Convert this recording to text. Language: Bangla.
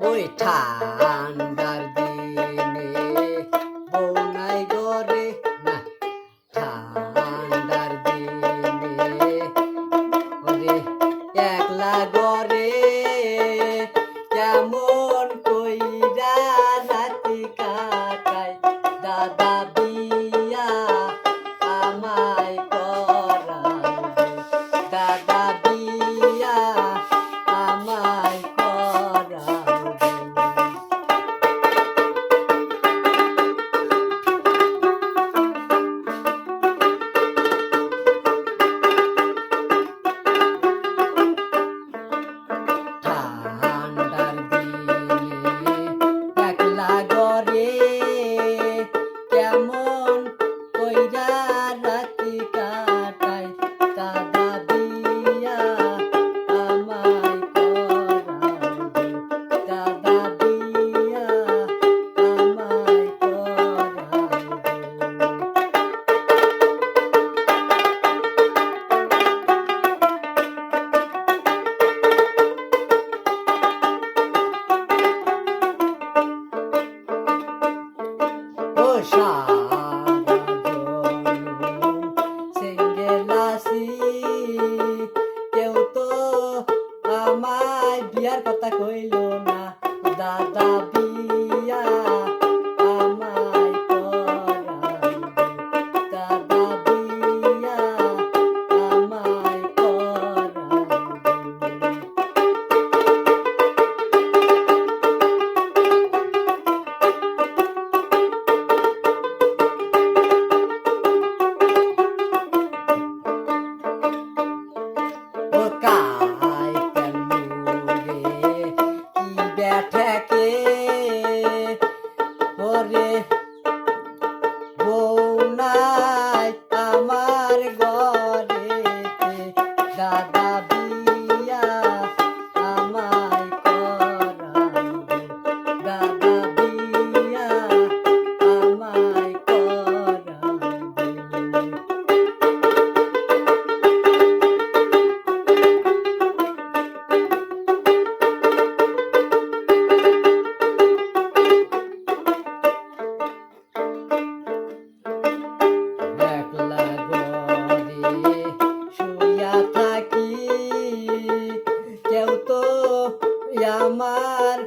ওই ঠান্ডার দিনে বৌনাই গরে না ঠান্ডার দিনে একলা গরে কেমন কেউ তো আমায় বিয়ার কথা কইল আমার